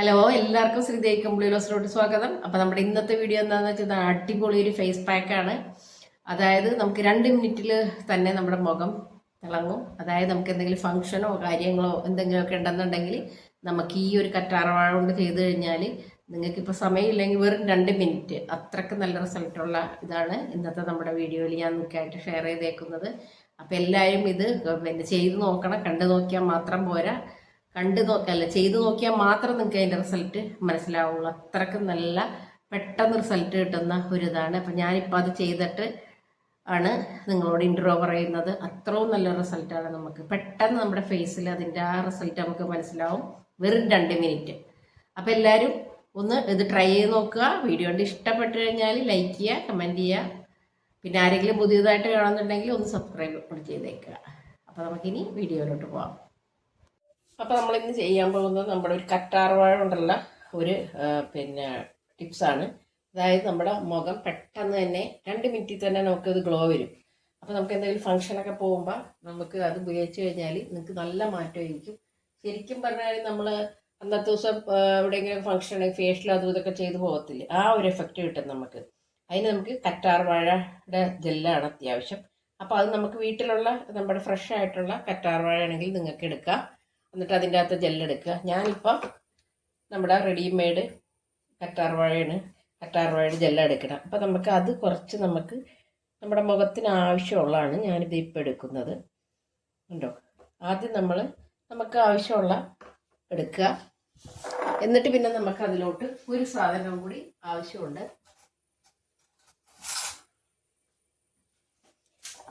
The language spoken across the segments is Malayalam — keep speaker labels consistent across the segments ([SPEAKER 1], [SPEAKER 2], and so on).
[SPEAKER 1] ഹലോ എല്ലാവർക്കും ശ്രീദേവി കമ്പിളിലോസിലോട്ട് സ്വാഗതം. അപ്പൊ നമ്മുടെ ഇന്നത്തെ വീഡിയോ എന്താണെന്ന് വെച്ചാൽ അടിപൊളി ഒരു ഫേസ് പാക്കാണ് അതായത് നമുക്ക് രണ്ട് മിനിറ്റിൽ തന്നെ നമ്മുടെ മുഖം തിളങ്ങും. അതായത് നമുക്ക് എന്തെങ്കിലും ഫംഗ്ഷനോ കാര്യങ്ങളോ എന്തെങ്കിലുമൊക്കെ ഉണ്ടെന്നുണ്ടെങ്കിൽ നമുക്ക് ഈ ഒരു കറ്റാറവാഴ കൊണ്ട് ചെയ്ത് കഴിഞ്ഞാൽ നിങ്ങൾക്ക് നിങ്ങൾക്കിപ്പോൾ സമയമില്ലെങ്കിൽ വെറും രണ്ട് മിനിറ്റ്. അത്രയ്ക്ക് നല്ല റിസൾട്ടുള്ള ഇതാണ് ഇന്നത്തെ നമ്മുടെ വീഡിയോയിൽ ഞാൻ നിൽക്കായിട്ട് ഷെയർ ചെയ്തേക്കുന്നത്. അപ്പോൾ എല്ലാവരും ഇത് പിന്നെ ചെയ്ത് നോക്കണം. കണ്ടു നോക്കിയാൽ മാത്രം പോരാ. കണ്ടു നോക്കല്ല ചെയ്തു നോക്കിയാൽ മാത്രം നിങ്ങൾക്ക് അതിന്റെ റിസൾട്ട് മനസ്സിലാവുള്ളൂ. അത്രക്കും നല്ല പെട്ടെന്ന് റിസൾട്ട് കിട്ടുന്ന ഒരു ഇതാണ് അപ്പം ഞാനിപ്പോൾ അത് ചെയ്തിട്ട് ആണ് നിങ്ങളോട് ഇൻട്രോ പറയുന്നത്. അത്രയും നല്ല റിസൾട്ടാണ് നമുക്ക്. പെട്ടെന്ന് നമ്മുടെ ഫേസിൽ അതിന്റെ ആ റിസൾട്ട് നമുക്ക് മനസ്സിലാവും. വെറും രണ്ട് മിനിറ്റ് അപ്പോൾ എല്ലാവരും ഒന്ന് ഇത് ട്രൈ ചെയ്ത് നോക്കുക. വീഡിയോ കൊണ്ട് ഇഷ്ടപ്പെട്ടു കഴിഞ്ഞാൽ ലൈക്ക് ചെയ്യുക കമന്റ് ചെയ്യുക. പിന്നെ ആരെങ്കിലും പുതിയതായിട്ട് കാണുന്നുണ്ടെങ്കിൽ ഒന്ന് സബ്സ്ക്രൈബ് കൂടി ചെയ്തേക്കുക. അപ്പോൾ നമുക്കിനി വീഡിയോയിലോട്ട് പോകാം അപ്പോൾ നമ്മൾ ഇന്ന് ചെയ്യാൻ പോകുന്നത് നമ്മുടെ ഒരു കറ്റാർവാഴ കൊണ്ടുള്ള ഒരു പിന്നെ ടിപ്സാണ് അതായത് നമ്മുടെ മുഖം പെട്ടെന്ന് തന്നെ രണ്ട് മിനിറ്റിൽ തന്നെ നമുക്കത് ഗ്ലോ വരും. അപ്പോൾ നമുക്ക് എന്തെങ്കിലും ഫംഗ്ഷനൊക്കെ പോകുമ്പോൾ നമുക്ക് അത് ഉപയോഗിച്ച് കഴിഞ്ഞാൽ നിങ്ങൾക്ക് നല്ല മാറ്റമായിരിക്കും ശരിക്കും പറഞ്ഞാൽ നമ്മൾ അന്നത്തെ ദിവസം എവിടെയെങ്കിലും ഫംഗ്ഷൻ ഫേഷ്യൽ അതും ഇതൊക്കെ ചെയ്ത് പോകത്തില്ല? ആ ഒരു എഫക്റ്റ് കിട്ടും നമുക്ക്. അതിന് നമുക്ക് കറ്റാർവാഴയുടെ ജെല്ലാണ് അത്യാവശ്യം. അപ്പോൾ അത് നമുക്ക് വീട്ടിലുള്ള നമ്മുടെ ഫ്രഷ് ആയിട്ടുള്ള കറ്റാർവാഴ ആണെങ്കിൽ നിങ്ങൾക്ക് എടുക്കാം. എന്നിട്ട് അതിന്റെ അകത്ത് ജെല്ലെടുക്കുക. ഞാനിപ്പം നമ്മുടെ റെഡിമെയ്ഡ് കറ്റാർ വാഴയാണ്. കറ്റാർവാഴയുടെ വാഴ ജെല്ലെടുക്കണം. അപ്പം നമുക്ക് അത് കുറച്ച് നമുക്ക് നമ്മുടെ മുഖത്തിന് ആവശ്യമുള്ളതാണ് ഞാനിത് ഇപ്പം എടുക്കുന്നത്. ഉണ്ടോ? ആദ്യം നമ്മൾ നമുക്ക് ആവശ്യമുള്ള എടുക്കുക. എന്നിട്ട് പിന്നെ നമുക്ക് അതിലോട്ട് ഒരു സാധനം കൂടി ആവശ്യമുണ്ട്.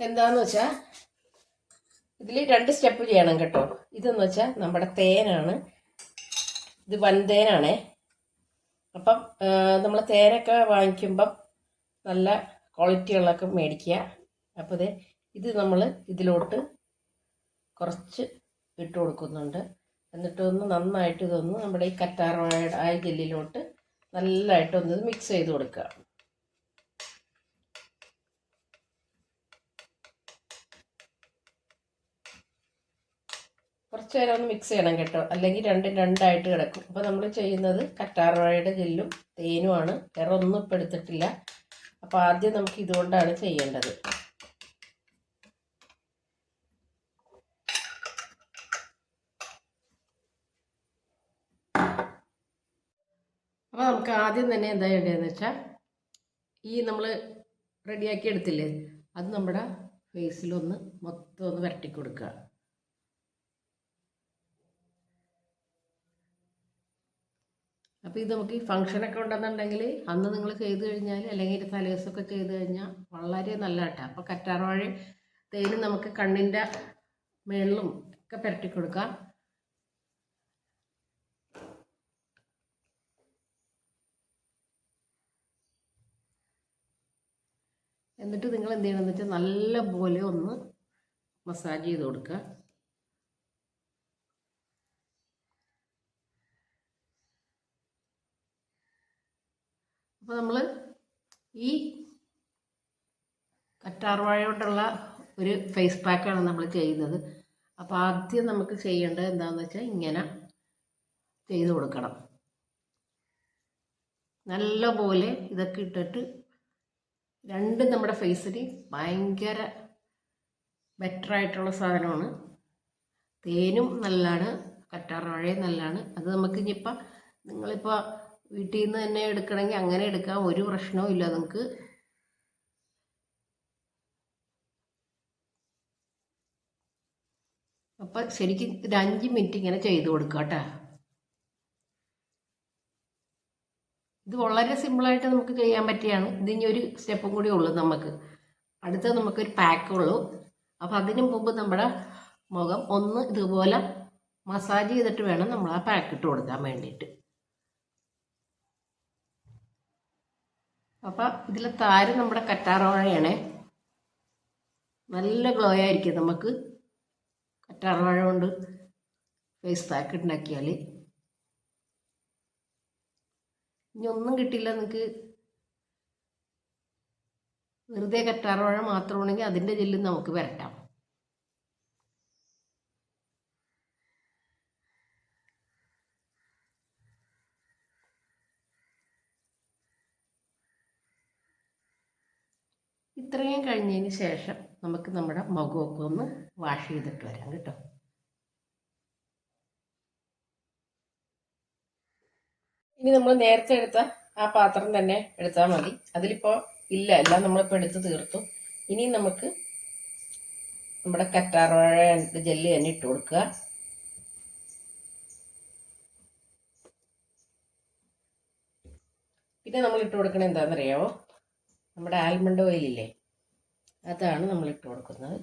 [SPEAKER 1] എന്താന്ന് വെച്ചാൽ ഇതിൽ രണ്ട് സ്റ്റെപ്പ് ചെയ്യണം കേട്ടോ. ഇതെന്ന് വെച്ചാൽ നമ്മുടെ തേനാണ്. ഇത് വൻതേനാണേ അപ്പം നമ്മൾ തേനൊക്കെ വാങ്ങിക്കുമ്പം നല്ല ക്വാളിറ്റികളൊക്കെ മേടിക്കുക. അപ്പോൾ ഇത് ഇത് നമ്മൾ ഇതിലോട്ട് കുറച്ച് ഇട്ട് കൊടുക്കുന്നുണ്ട്. എന്നിട്ട് ഒന്ന് നന്നായിട്ട് ഇതൊന്ന് നമ്മുടെ ഈ കറ്റാർവാഴയുടെ ആ ജെല്ലിലോട്ട് നല്ലതായിട്ടൊന്ന് മിക്സ് ചെയ്ത് കൊടുക്കുക. കുറച്ച് നേരം ഒന്ന് മിക്സ് ചെയ്യണം കേട്ടോ. അല്ലെങ്കിൽ രണ്ടും രണ്ടായിട്ട് കിടക്കും. അപ്പോൾ നമ്മൾ ചെയ്യുന്നത് കറ്റാർവാഴയുടെ ജെല്ലും തേനുമാണ് വേറെ ഒന്നും ഇപ്പം എടുത്തിട്ടില്ല. അപ്പോൾ ആദ്യം നമുക്ക് ഇതുകൊണ്ടാണ് ചെയ്യേണ്ടത്. അപ്പോൾ നമുക്ക് ആദ്യം തന്നെ എന്താ ചെയ്യേണ്ടതെന്ന് വെച്ചാൽ ഈ നമ്മൾ റെഡിയാക്കി എടുത്തില്ലേ അത് നമ്മുടെ ഫേസിലൊന്ന് മൊത്തം ഒന്ന് വരട്ടി കൊടുക്കുക. അപ്പോൾ ഇത് നമുക്ക് ഈ ഫംഗ്ഷനൊക്കെ ഉണ്ടെന്നുണ്ടെങ്കിൽ അന്ന് നിങ്ങൾ ചെയ്ത് കഴിഞ്ഞാൽ അല്ലെങ്കിൽ തലേസൊക്കെ ചെയ്ത് കഴിഞ്ഞാൽ വളരെ നല്ല കേട്ടോ അപ്പോൾ കറ്റാർവാഴ തേനും നമുക്ക് കണ്ണിന്റെ മേളിലും ഒക്കെ പുരട്ടി കൊടുക്കാം എന്നിട്ട് നിങ്ങൾ എന്ത് ചെയ്യണമെന്ന് വെച്ചാൽ നല്ല പോലെ ഒന്ന് മസാജ് ചെയ്ത് കൊടുക്കുക. അപ്പോൾ നമ്മൾ ഈ കറ്റാർവാഴ കൊണ്ടുള്ള ഒരു ഫേസ് പാക്കാണ് നമ്മൾ ചെയ്യുന്നത്. അപ്പോൾ ആദ്യം നമുക്ക് ചെയ്യേണ്ടത് എന്താണെന്ന് വെച്ചാൽ ഇങ്ങനെ ചെയ്ത് കൊടുക്കണം. നല്ല പോലെ ഇതൊക്കെ ഇട്ടിട്ട് രണ്ടും നമ്മുടെ ഫേസിന് ഭയങ്കര ബെറ്റർ ആയിട്ടുള്ള സാധനമാണ്. തേനും നല്ലതാണ് കറ്റാർവാഴയും നല്ലതാണ് അത് നമുക്ക് ഇനിയിപ്പോൾ നിങ്ങളിപ്പോൾ വീട്ടിൽ നിന്ന് തന്നെ എടുക്കണമെങ്കിൽ അങ്ങനെ എടുക്കാം. ഒരു പ്രശ്നവും ഇല്ല നിങ്ങൾക്ക് അപ്പം ശരിക്കും ഒരു അഞ്ച് മിനിറ്റ് ഇങ്ങനെ ചെയ്ത് കൊടുക്കുക കേട്ടോ ഇത് വളരെ സിമ്പിളായിട്ട് നമുക്ക് ചെയ്യാൻ പറ്റിയാണ്. ഇതിനി ഒരു സ്റ്റെപ്പും കൂടി ഉള്ളൂ നമുക്ക് അടുത്ത നമുക്കൊരു പാക്ക് ഉള്ളൂ. അപ്പോൾ അതിനു മുമ്പ് നമ്മുടെ മുഖം ഒന്ന് ഇതുപോലെ മസാജ് ചെയ്തിട്ട് വേണം നമ്മൾ ആ പാക്ക് ഇട്ട് കൊടുക്കാൻ വേണ്ടിയിട്ട്. അപ്പം ഇതിൽ താര് നമ്മുടെ കറ്റാർവാഴയാണേ. നല്ല ഗ്ലോ ആയിരിക്കും നമുക്ക്. കറ്റാർവാഴ കൊണ്ട് ഫേസ് പാക്ക് ഉണ്ടാക്കിയാൽ ഇനി ഒന്നും കിട്ടില്ല നിങ്ങൾക്ക് വെറുതെ കറ്റാർവാഴ മാത്രമാണെങ്കിൽ അതിന്റെ ജെല്ലും നമുക്ക് വരട്ടാം. ഇത്രയും കഴിഞ്ഞതിന് ശേഷം നമുക്ക് നമ്മുടെ മുഖമൊക്കെ ഒന്ന് വാഷ് ചെയ്തിട്ട് വരാം കേട്ടോ. ഇനി നമ്മൾ നേരത്തെ എടുത്ത ആ പാത്രം തന്നെ എടുത്താൽ മതി. അതിലിപ്പോൾ ഇല്ല എല്ലാം നമ്മളിപ്പോൾ എടുത്ത് തീർത്തു. ഇനി നമുക്ക് നമ്മുടെ കറ്റാർവാഴ ജെല്ല് തന്നെ ഇട്ട് കൊടുക്കുക. പിന്നെ നമ്മൾ ഇട്ട് കൊടുക്കണത് എന്താണെന്നറിയാമോ നമ്മുടെ ആൽമണ്ട് ഓയിലില്ലേ? അതാണ് നമ്മൾ ഇട്ട് കൊടുക്കുന്നത്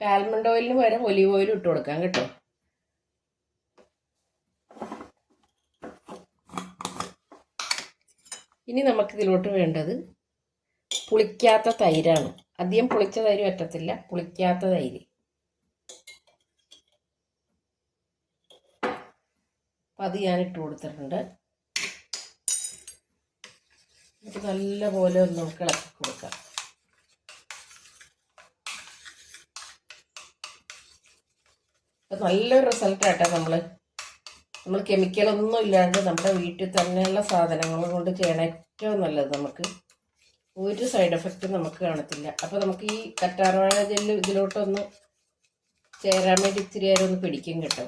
[SPEAKER 1] ആൽമണ്ട് ഓയിലിന് പകരം ഒലിവ് ഓയിലും ഇട്ട് കൊടുക്കാം കേട്ടോ. ഇനി നമുക്കിതിലോട്ട് വേണ്ടത് പുളിക്കാത്ത തൈരാണ്. അധികം പുളിച്ച തൈര് പറ്റത്തില്ല. പുളിക്കാത്ത തൈര്. അപ്പം അത് ഞാൻ ഇട്ട് കൊടുത്തിട്ടുണ്ട്. ഇത് നല്ലപോലെ ഒന്ന് നമുക്ക് ഇളക്കി കൊടുക്കാം. അപ്പം നല്ലൊരു റിസൾട്ടാട്ടോ നമ്മൾ നമ്മൾ കെമിക്കലൊന്നും ഇല്ലാണ്ട് നമ്മുടെ വീട്ടിൽ തന്നെയുള്ള സാധനങ്ങൾ കൊണ്ട് ചെയ്യണ ഏറ്റവും നല്ലത് നമുക്ക്. ഒരു സൈഡ് എഫക്റ്റും നമുക്ക് കാണത്തില്ല. അപ്പോൾ നമുക്ക് ഈ കറ്റാർവാഴ ജെല്ല് ഇതിലോട്ടൊന്ന് ചേരാൻ വേണ്ടി ഇത്തിരി നേരം ഒന്ന് പിടിക്കും കേട്ടോ.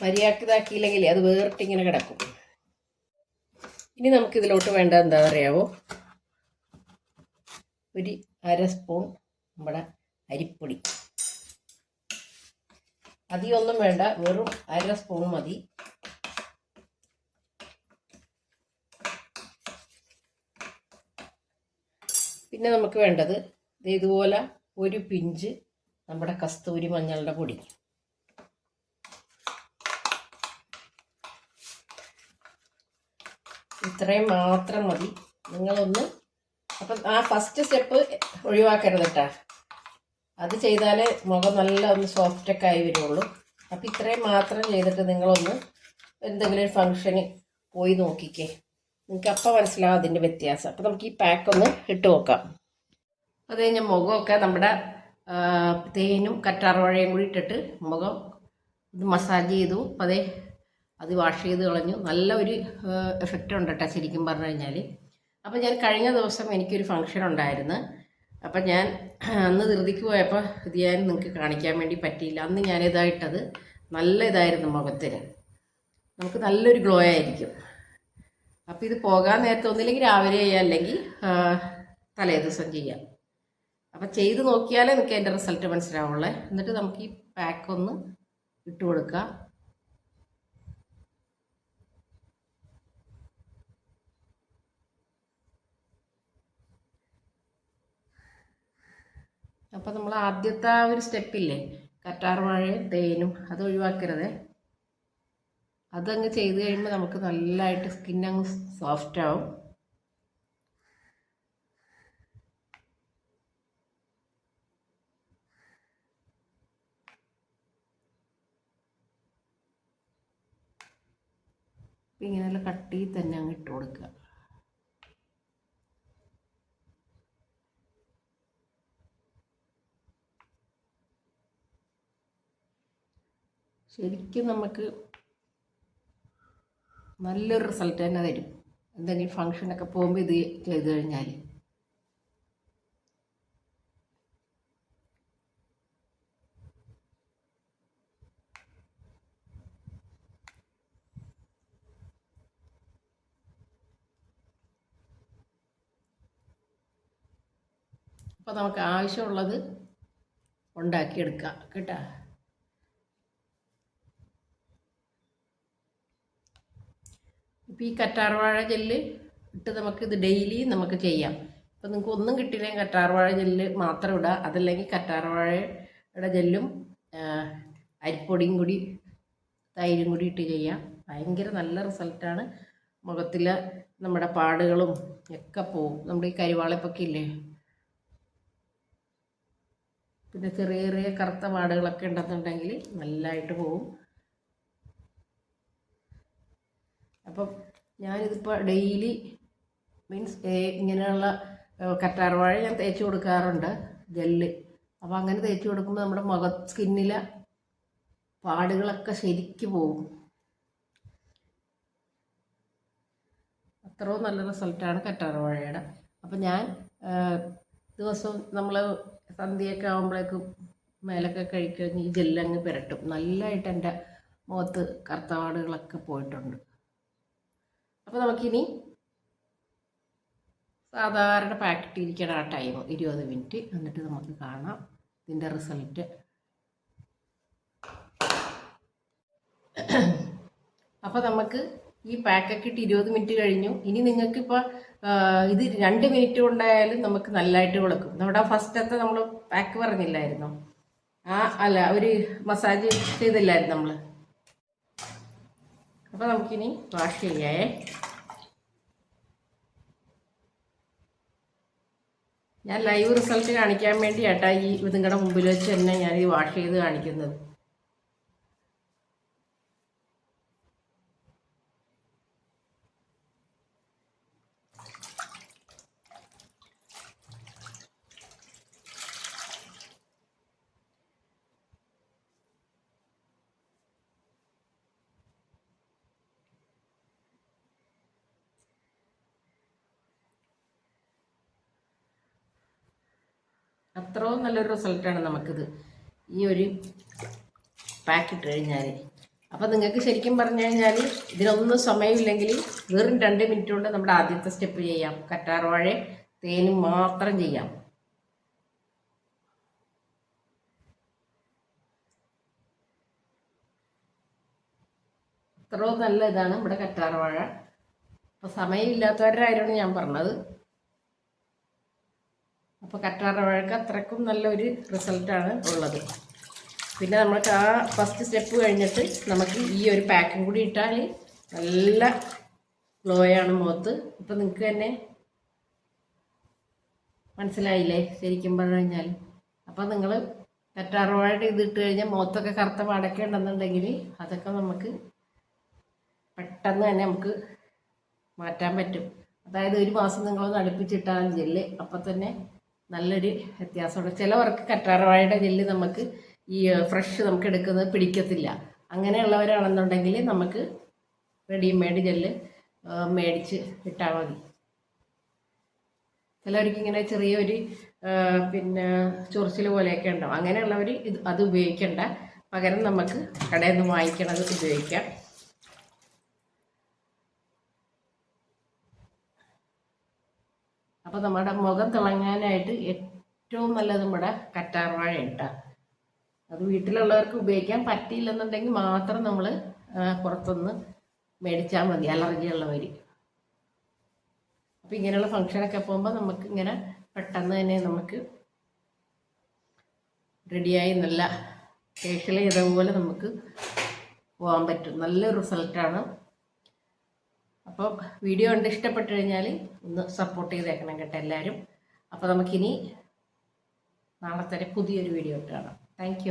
[SPEAKER 1] മര്യാദയ്ക്ക് ഇതാക്കിയില്ലെങ്കിൽ അത് വേറിട്ടിങ്ങനെ കിടക്കും. ഇനി നമുക്ക് ഇതിലോട്ട് വേണ്ട എന്താ അറിയാവോ ഒരു അര സ്പൂൺ നമ്മുടെ അരിപ്പൊടി. അതിയൊന്നും വേണ്ട വെറും അര സ്പൂൺ മതി. പിന്നെ നമുക്ക് വേണ്ടത് ഇതുപോലെ ഒരു പിഞ്ച് നമ്മുടെ കസ്തൂരി മഞ്ഞളുടെ പൊടി. ഇത്രയും മാത്രം മതി. നിങ്ങളൊന്ന് അപ്പം ആ ഫസ്റ്റ് സ്റ്റെപ്പ് ഒഴിവാക്കരുത് കേട്ടോ അത് ചെയ്താലേ മുഖം നല്ല ഒന്ന് സോഫ്റ്റൊക്കെ ആയി വരുള്ളൂ. അപ്പം ഇത്രയും മാത്രം ചെയ്തിട്ട് നിങ്ങളൊന്ന് എന്തെങ്കിലും ഒരു ഫങ്ഷന് പോയി നോക്കിക്കേ. നിങ്ങൾക്ക് അപ്പം മനസ്സിലാവും അതിന്റെ വ്യത്യാസം. അപ്പം നമുക്ക് ഈ പാക്ക് ഒന്ന് ഇട്ട് നോക്കാം. അത് കഴിഞ്ഞ മുഖമൊക്കെ നമ്മുടെ തേനും കറ്റാർവാഴയും കൂടി ഇട്ടിട്ട് മുഖം ഇത് മസാജ് ചെയ്തു. അതേ അത് വാഷ് ചെയ്ത് കളഞ്ഞു. നല്ല ഒരു എഫക്റ്റ് ഉണ്ട് കേട്ടോ ശരിക്കും പറഞ്ഞു കഴിഞ്ഞാൽ അപ്പം ഞാൻ കഴിഞ്ഞ ദിവസം എനിക്കൊരു ഫംഗ്ഷൻ ഉണ്ടായിരുന്നു. അപ്പം ഞാൻ അന്ന് ധൃതിക്ക് പോയപ്പോൾ ഇത് ഞാൻ നിങ്ങൾക്ക് കാണിക്കാൻ വേണ്ടി പറ്റിയില്ല. അന്ന് ഞാൻ ഇതായിട്ടത് നല്ല ഇതായിരുന്നു മുഖത്തിന്. നമുക്ക് നല്ലൊരു ഗ്ലോ ആയിരിക്കും. അപ്പോൾ ഇത് പോകാൻ നേരത്തെ ഒന്നില്ലെങ്കിൽ രാവിലെ ചെയ്യാം അല്ലെങ്കിൽ തലേ ദിവസം ചെയ്യാം. അപ്പം ചെയ്ത് നോക്കിയാലേ നിങ്ങൾക്ക് അതിന്റെ റിസൾട്ട് മനസ്സിലാവുള്ളേ. എന്നിട്ട് നമുക്ക് ഈ പാക്ക് ഒന്ന് ഇട്ട് കൊടുക്കാം. അപ്പം നമ്മൾ ആദ്യത്തെ ആ ഒരു സ്റ്റെപ്പില്ലേ കറ്റാർ വാഴയും തേനും അത് ഒഴിവാക്കരുത്. അതങ്ങ് ചെയ്ത് കഴിയുമ്പോൾ നമുക്ക് നല്ലതായിട്ട് സ്കിൻ അങ്ങ് സോഫ്റ്റ് ആവും. ഇങ്ങനെയുള്ള കട്ടിയിൽ തന്നെ അങ്ങ് ഇട്ട് കൊടുക്കുക. ശരിക്കും നമുക്ക് നല്ലൊരു റിസൾട്ട് തന്നെ തരും. എന്തെങ്കിലും ഫങ്ഷനൊക്കെ പോകുമ്പോൾ ഇത് ചെയ്ത് കഴിഞ്ഞാൽ അപ്പോൾ നമുക്ക് ആവശ്യമുള്ളത് ഉണ്ടാക്കിയെടുക്കാം. കേട്ടോ? ഇപ്പോൾ ഈ കറ്റാർവാഴ ജെല്ല് ഇട്ട് നമുക്ക് ഇത് ഡെയിലി നമുക്ക് ചെയ്യാം. അപ്പം നിങ്ങൾക്ക് ഒന്നും കിട്ടിയില്ലെങ്കിൽ കറ്റാർവാഴ ജെല്ല് മാത്രം ഇടുക അതല്ലെങ്കിൽ കറ്റാർവാഴയുടെ ജെല്ലും അരിപ്പൊടിയും കൂടി തൈരും കൂടി ഇട്ട് ചെയ്യാം. ഭയങ്കര നല്ല റിസൾട്ടാണ് മുഖത്തിൽ നമ്മുടെ പാടുകളും ഒക്കെ പോവും. നമ്മുടെ ഈ കരിവാളിപ്പൊക്കെ ഇല്ലേ? പിന്നെ ചെറിയ ചെറിയ കറുത്ത പാടുകളൊക്കെ ഉണ്ടെന്നുണ്ടെങ്കിൽ നല്ലതായിട്ട് പോവും. അപ്പം ഞാനിതിപ്പോൾ ഡെയിലി മീൻസ് ഇങ്ങനെയുള്ള കറ്റാർ വാഴ ഞാൻ തേച്ച് കൊടുക്കാറുണ്ട് ജെല്ല്. അപ്പോൾ അങ്ങനെ തേച്ച് കൊടുക്കുമ്പോൾ നമ്മുടെ മുഖ സ്കിന്നിലെ പാടുകളൊക്കെ ശരിക്ക് പോകും അത്രയും നല്ല റിസൾട്ടാണ് കറ്റാർ വാഴയുടെ. അപ്പം ഞാൻ ദിവസം ദിവസവും നമ്മൾ സന്ധ്യയൊക്കെ ആകുമ്പോഴേക്കും മേലൊക്കെ കഴിക്കഴിഞ്ഞ് ഈ ജെല്ലങ്ങ് പുരട്ടും. നല്ലതായിട്ട് എന്റെ മുഖത്ത് കറുത്തപാടുകളൊക്കെ പോയിട്ടുണ്ട്. അപ്പോൾ നമുക്കിനി സാധാരണ പാക്കറ്റ് ഇരിക്കണ ആ ടൈം ഇരുപത് മിനിറ്റ് എന്നിട്ട് നമുക്ക് കാണാം ഇതിന്റെ റിസൾട്ട് അപ്പോൾ നമുക്ക് ഈ പാക്കൊക്കെ ഇട്ട് ഇരുപത് മിനിറ്റ് കഴിഞ്ഞു. ഇനി നിങ്ങൾക്കിപ്പോൾ ഇത് രണ്ട് മിനിറ്റ് കൊണ്ടായാലും നമുക്ക് നല്ലതായിട്ട് കൊടുക്കും. നമ്മുടെ ഫസ്റ്റത്തെ നമ്മൾ പാക്ക് പറഞ്ഞില്ലായിരുന്നോ? ആ അല്ല ഒരു മസാജ് ചെയ്തില്ലായിരുന്നു നമ്മൾ അപ്പോൾ നമുക്കിനി വാഷ് ചെയ്യേ ഞാൻ ലൈവ് റിസൾട്ട് കാണിക്കാൻ വേണ്ടി ഏട്ടാ ഈ ഇതുങ്ങളുടെ മുമ്പിൽ വെച്ച് തന്നെ ഞാൻ ഈ വാഷ് ചെയ്ത് കാണിക്കുന്നത്. അത്രയും നല്ലൊരു റിസൾട്ടാണ് നമുക്കിത്. ഈ ഒരു പാക്ക് ഇട്ട് കഴിഞ്ഞാൽ അപ്പം നിങ്ങൾക്ക് ശരിക്കും പറഞ്ഞു കഴിഞ്ഞാൽ ഇതിനൊന്നും സമയമില്ലെങ്കിൽ വെറും രണ്ട് മിനിറ്റ് കൊണ്ട് നമ്മുടെ ആദ്യത്തെ സ്റ്റെപ്പ് ചെയ്യാം. കറ്റാർവാഴ തേനും മാത്രം ചെയ്യാം. അത്രയും നല്ല ഇതാണ് ഇവിടെ കറ്റാർവാഴ അപ്പോൾ സമയമില്ലാത്തവരുടെ കാര്യമാണ് ഞാൻ പറഞ്ഞത്. അപ്പോൾ കറ്റാറ വഴക്ക് അത്രക്കും നല്ലൊരു റിസൾട്ടാണ് ഉള്ളത്. പിന്നെ നമുക്ക് ആ ഫസ്റ്റ് സ്റ്റെപ്പ് കഴിഞ്ഞിട്ട് നമുക്ക് ഈ ഒരു പാക്കും കൂടി ഇട്ടാൽ നല്ല ഗ്ലോയാണ് മുഖത്ത്. ഇപ്പം നിങ്ങൾക്ക് തന്നെ മനസ്സിലായില്ലേ? ശരിക്കും പറഞ്ഞു കഴിഞ്ഞാൽ. അപ്പം നിങ്ങൾ കറ്റാർവാഴയുടെ ഇത് ഇട്ട് കഴിഞ്ഞാൽ മുഖത്തൊക്കെ കറുത്ത പാടൊക്കെ ഉണ്ടെന്നുണ്ടെങ്കിൽ അതൊക്കെ നമുക്ക് പെട്ടെന്ന് തന്നെ നമുക്ക് മാറ്റാൻ പറ്റും. അതായത് ഒരു മാസം നിങ്ങളൊന്ന് അടുപ്പിച്ചിട്ടാൽ ജെല്ല് അപ്പം തന്നെ നല്ലൊരു വ്യത്യാസമുണ്ട്. ചിലവർക്ക് കറ്റാർവാഴയുടെ ജെല്ല് നമുക്ക് ഈ ഫ്രഷ് നമുക്ക് എടുക്കുന്നത് പിടിക്കത്തില്ല. അങ്ങനെയുള്ളവരാണെന്നുണ്ടെങ്കിൽ നമുക്ക് റെഡിമെയ്ഡ് ജെല്ല് മേടിച്ച് ഇട്ടാൽ മതി. ചിലവർക്ക് ഇങ്ങനെ ചെറിയൊരു പിന്നെ ചൊറിച്ചിൽ പോലെയൊക്കെ ഉണ്ടാവും. അങ്ങനെയുള്ളവർ ഇത് അത് ഉപയോഗിക്കേണ്ട. പകരം നമുക്ക് കടയിൽ നിന്ന് വാങ്ങിക്കണത് ഉപയോഗിക്കാം. അപ്പോൾ നമ്മുടെ മുഖം തിളങ്ങാനായിട്ട് ഏറ്റവും നല്ലത് നമ്മുടെ കറ്റാർവാഴ ഇട്ട അത് വീട്ടിലുള്ളവർക്ക് ഉപയോഗിക്കാൻ പറ്റിയില്ലെന്നുണ്ടെങ്കിൽ മാത്രം നമ്മൾ പുറത്തുനിന്ന് മേടിച്ചാൽ മതി അലർജി ഉള്ളവർ അപ്പോൾ ഇങ്ങനെയുള്ള ഫങ്ഷനൊക്കെ പോകുമ്പോൾ നമുക്ക് ഇങ്ങനെ പെട്ടെന്ന് തന്നെ നമുക്ക് റെഡിയായി നല്ല ഫേഷ്യൽ ചെയ്ത പോലെ നമുക്ക് പോകാൻ പറ്റും. നല്ലൊരു റിസൾട്ടാണ് അപ്പോൾ വീഡിയോ കണ്ട് ഇഷ്ടപ്പെട്ട് കഴിഞ്ഞാൽ ഒന്ന് സപ്പോർട്ട് ചെയ്തേക്കണം കേട്ടോ എല്ലാവരും അപ്പോൾ നമുക്കിനി നാളെ നാളത്തെ പുതിയൊരു വീഡിയോ ഇട്ട് കാണാം. താങ്ക്